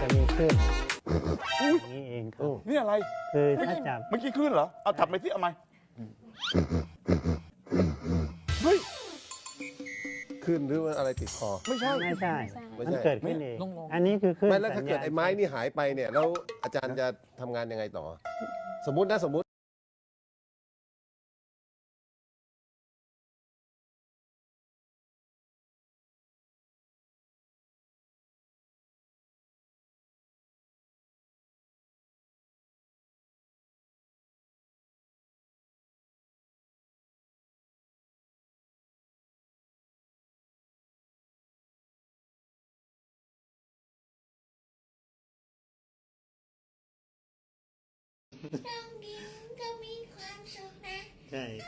จะมีขึ้นนี่เองครับ นี่อะไร คือถ้าจับ เมื่อกี้คลื่นเหรอ เอาถับไปที่เอาไหมเฮ้ย ขึ้นหรือว่าอะไรติดคอ ไม่ใช่ ไม่ใช่ ไม่ใช่ มันเกิดขึ้นเอง อันนี้คือขึ้นไม่แล้วถ้าเกิดไอ้ไม้นี่หายไปเนี่ย แล้วอาจารย์จะทำงานยังไงต่อ สมมตินะสมมติ ช่องกินก็มีความสุขนะ ใช่